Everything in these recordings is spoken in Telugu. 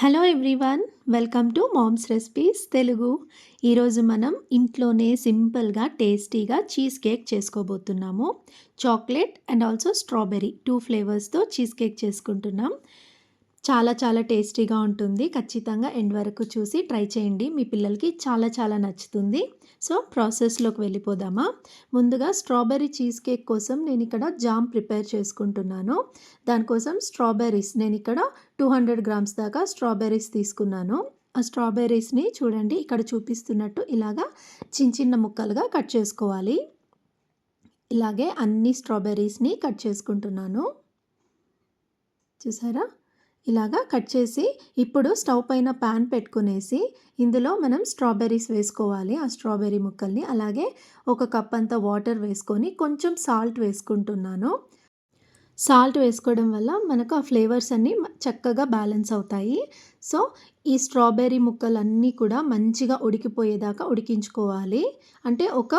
Hello everyone welcome to mom's recipes Telugu ఈరోజు మనం ఇంట్లోనే సింపుల్గా టేస్టీగా cheese cake చేసుకోబోతున్నాము. Chocolate and also strawberry two ఫ్లేవర్స్తో cheese cake చేసుకుంటున్నాం. చాలా చాలా టేస్టీగా ఉంటుంది. ఖచ్చితంగా ఎండ్ వరకు చూసి ట్రై చేయండి. మీ పిల్లలకి చాలా చాలా నచ్చుతుంది. సో ప్రాసెస్లోకి వెళ్ళిపోదామా? ముందుగా స్ట్రాబెర్రీ చీజ్ కేక్ కోసం నేను ఇక్కడ జామ్ ప్రిపేర్ చేసుకుంటున్నాను. దానికోసం స్ట్రాబెర్రీస్ నేను ఇక్కడ టూ హండ్రెడ్ గ్రామ్స్ దాకా స్ట్రాబెర్రీస్ తీసుకున్నాను. ఆ స్ట్రాబెర్రీస్ని చూడండి. ఇక్కడ చూపిస్తున్నట్టు ఇలాగా చిన్న చిన్న ముక్కలుగా కట్ చేసుకోవాలి. ఇలాగే అన్ని స్ట్రాబెర్రీస్ని కట్ చేసుకుంటున్నాను. చూసారా? ఇలాగా కట్ చేసి ఇప్పుడు స్టవ్ పైన ప్యాన్ పెట్టుకునేసి ఇందులో మనం స్ట్రాబెర్రీస్ వేసుకోవాలి. ఆ స్ట్రాబెర్రీ ముక్కల్ని అలాగే ఒక కప్ అంత వాటర్ వేసుకొని కొంచెం సాల్ట్ వేసుకుంటున్నాను. సాల్ట్ వేసుకోవడం వల్ల మనకు ఆ ఫ్లేవర్స్ అన్నీ చక్కగా బ్యాలెన్స్ అవుతాయి. సో ఈ స్ట్రాబెర్రీ ముక్కలన్నీ కూడా మంచిగా ఉడికిపోయేదాకా ఉడికించుకోవాలి. అంటే ఒక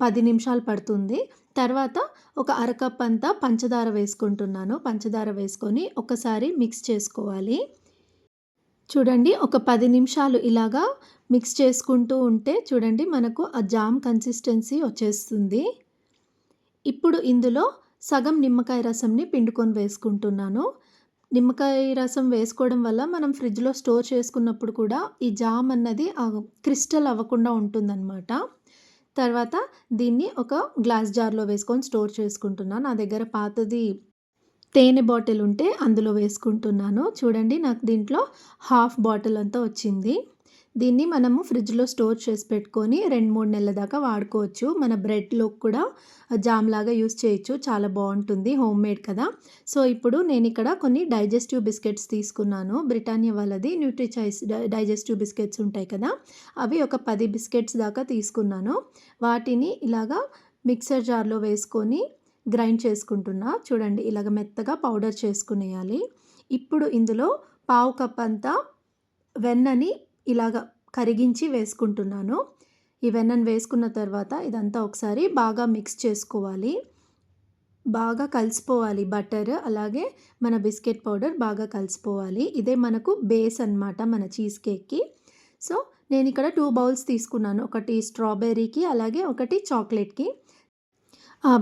పది నిమిషాలు పడుతుంది. తర్వాత ఒక అరకప్ అంతా పంచదార వేసుకుంటున్నాను. పంచదార వేసుకొని ఒకసారి మిక్స్ చేసుకోవాలి. చూడండి ఒక పది నిమిషాలు ఇలాగా మిక్స్ చేసుకుంటూ ఉంటే చూడండి మనకు ఆ జామ్ కన్సిస్టెన్సీ వచ్చేస్తుంది. ఇప్పుడు ఇందులో సగం నిమ్మకాయ రసంని పిండుకొని వేసుకుంటున్నాను. నిమ్మకాయ రసం వేసుకోవడం వల్ల మనం ఫ్రిడ్జ్లో స్టోర్ చేసుకున్నప్పుడు కూడా ఈ జామ్ అన్నది క్రిస్టల్ అవ్వకుండా ఉంటుందన్నమాట. తర్వాత దీన్ని ఒక గ్లాస్ జార్లో వేసుకొని స్టోర్ చేసుకుంటున్నాను నా దగ్గర పాతది తేనె బాటిల్ ఉంటే అందులో వేసుకుంటున్నాను. చూడండి నాకు దీంట్లో హాఫ్ బాటిల్ అంతా వచ్చింది. దీన్ని మనము ఫ్రిడ్జ్లో స్టోర్ చేసి పెట్టుకొని రెండు మూడు నెలల దాకా వాడుకోవచ్చు. మన బ్రెడ్లో కూడా జామ్ లాగా యూస్ చేయొచ్చు. చాలా బాగుంటుంది. హోమ్ మేడ్ కదా. సో ఇప్పుడు నేను ఇక్కడ కొన్ని డైజెస్టివ్ బిస్కెట్స్ తీసుకున్నాను. బ్రిటానియా వాళ్ళది. న్యూట్రిచైస్ డైజెస్టివ్ బిస్కెట్స్ ఉంటాయి కదా. అవి ఒక పది బిస్కెట్స్ దాకా తీసుకున్నాను. వాటిని ఇలాగా మిక్సర్ జార్లో వేసుకొని గ్రైండ్ చేసుకుంటున్నా. చూడండి ఇలాగ మెత్తగా పౌడర్ చేసుకునేయాలి. ఇప్పుడు ఇందులో పావు కప్ అంతా వెన్నని ఇలాగ కరిగించి వేసుకుంటున్నాను. ఈ వెన్నను వేసుకున్న తర్వాత ఇదంతా ఒకసారి బాగా మిక్స్ చేసుకోవాలి. బాగా కలిసిపోవాలి బటర్ అలాగే మన బిస్కెట్ పౌడర్ బాగా కలిసిపోవాలి. ఇదే మనకు బేస్ అనమాట మన చీజ్ కేక్కి సో నేను ఇక్కడ టూ బౌల్స్ తీసుకున్నాను. ఒకటి స్ట్రాబెర్రీకి అలాగే ఒకటి చాక్లెట్కి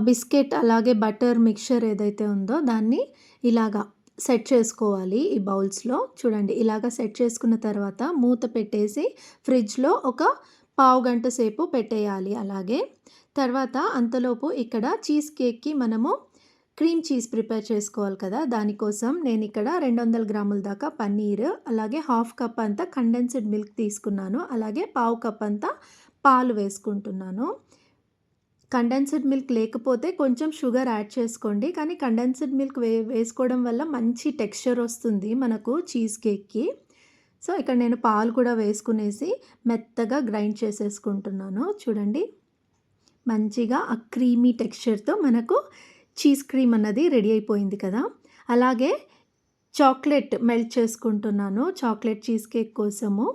బిస్కెట్ అలాగే బటర్ మిక్చర్ ఏదైతే ఉందో దాన్ని ఇలాగా సెట్ చేసుకోవాలి ఈ బౌల్స్లో. చూడండి ఇలాగ సెట్ చేసుకున్న తర్వాత మూత పెట్టేసి ఫ్రిడ్జ్లో ఒక పావు గంట సేపు పెట్టేయాలి అలాగే. తర్వాత అంతలోపు ఇక్కడ చీజ్ కేక్కి మనము క్రీమ్ చీజ్ ప్రిపేర్ చేసుకోవాలి కదా. దానికోసం నేను ఇక్కడ రెండు వందల గ్రాముల దాకా పన్నీర్ అలాగే హాఫ్ కప్ అంతా కండెన్స్డ్ మిల్క్ తీసుకున్నాను అలాగే పావు కప్ అంతా పాలు వేసుకుంటున్నాను. కండెన్స్డ్ మిల్క్ లేకపోతే కొంచెం షుగర్ యాడ్ చేసుకోండి. కానీ కండెన్స్డ్ మిల్క్ వే వేసుకోవడం వల్ల మంచి టెక్స్చర్ వస్తుంది మనకు చీజ్ కేక్కి సో ఇక్కడ నేను పాలు కూడా వేసుకునేసి మెత్తగా గ్రైండ్ చేసేసుకుంటున్నాను. చూడండి. మంచిగా ఆ క్రీమీ టెక్స్చర్తో మనకు చీజ్ క్రీమ్ అన్నది రెడీ అయిపోయింది కదా. అలాగే చాక్లెట్ మెల్ట్ చేసుకుంటున్నాను చాక్లెట్ చీజ్ కేక్ కోసము.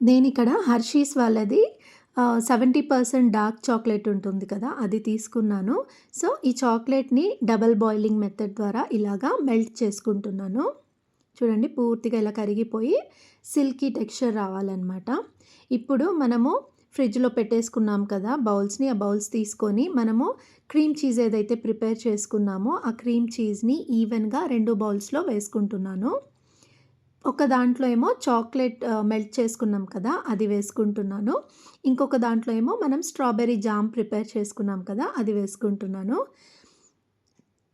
నేను ఇక్కడ హర్షీస్ వాళ్ళది సెవెంటీ పర్సెంట్ డార్క్ చాక్లెట్ ఉంటుంది కదా అది తీసుకున్నాను. సో ఈ చాక్లెట్ని డబల్ బాయిలింగ్ మెథడ్ ద్వారా ఇలాగా మెల్ట్ చేసుకుంటున్నాను. చూడండి పూర్తిగా ఇలా కరిగిపోయి సిల్కీ టెక్స్చర్ రావాలన్నమాట. ఇప్పుడు మనము ఫ్రిడ్జ్లో పెట్టేసుకున్నాం కదా బౌల్స్ని ఆ బౌల్స్ తీసుకొని మనము క్రీమ్ చీజ్ ఏదైతే ప్రిపేర్ చేసుకున్నామో ఆ క్రీమ్ చీజ్ని ఈవెన్గా రెండు బౌల్స్లో వేసుకుంటున్నాను. ఒక దాంట్లో ఏమో చాక్లెట్ మెల్ట్ చేసుకున్నాం కదా అది వేసుకుంటున్నాను. ఇంకొక దాంట్లో ఏమో మనం స్ట్రాబెర్రీ జామ్ ప్రిపేర్ చేసుకున్నాం కదా అది వేసుకుంటున్నాను.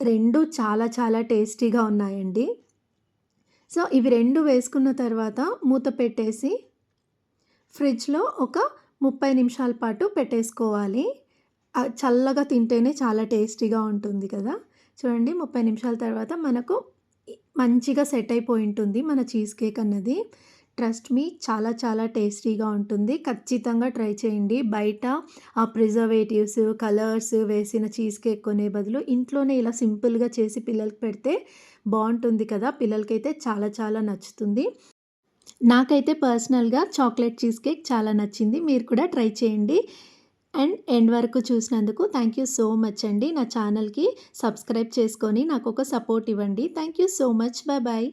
రెండు చాలా చాలా టేస్టీగా ఉన్నాయండి. సో ఇవి రెండు వేసుకున్న తర్వాత మూత పెట్టేసి ఫ్రిడ్జ్లో ఒక ముప్పై నిమిషాల పాటు పెట్టేసుకోవాలి. చల్లగా తింటేనే చాలా టేస్టీగా ఉంటుంది కదా. చూడండి ముప్పై నిమిషాల తర్వాత మనకు మంచిగా సెట్ అయిపోయి ఉంటుంది మన చీజ్ కేక్ అన్నది. ట్రస్ట్ మీ చాలా చాలా టేస్టీగా ఉంటుంది. ఖచ్చితంగా ట్రై చేయండి. బయట ఆ ప్రిజర్వేటివ్స్ కలర్స్ వేసిన చీజ్ కేక్ కొనే బదులు ఇంట్లోనే ఇలా సింపుల్గా చేసి పిల్లలకి పెడితే బాగుంటుంది కదా. పిల్లలకైతే చాలా చాలా నచ్చుతుంది. నాకైతే పర్సనల్గా చాక్లెట్ చీజ్ కేక్ చాలా నచ్చింది. మీరు కూడా ట్రై చేయండి. అండ్ ఎండ్ వరకు చూసినందుకు థ్యాంక్ యూ సో మచ్ అండి. నా ఛానల్కి సబ్స్క్రైబ్ చేసుకొని నాకు ఒక సపోర్ట్ ఇవ్వండి. Thank you so much bye bye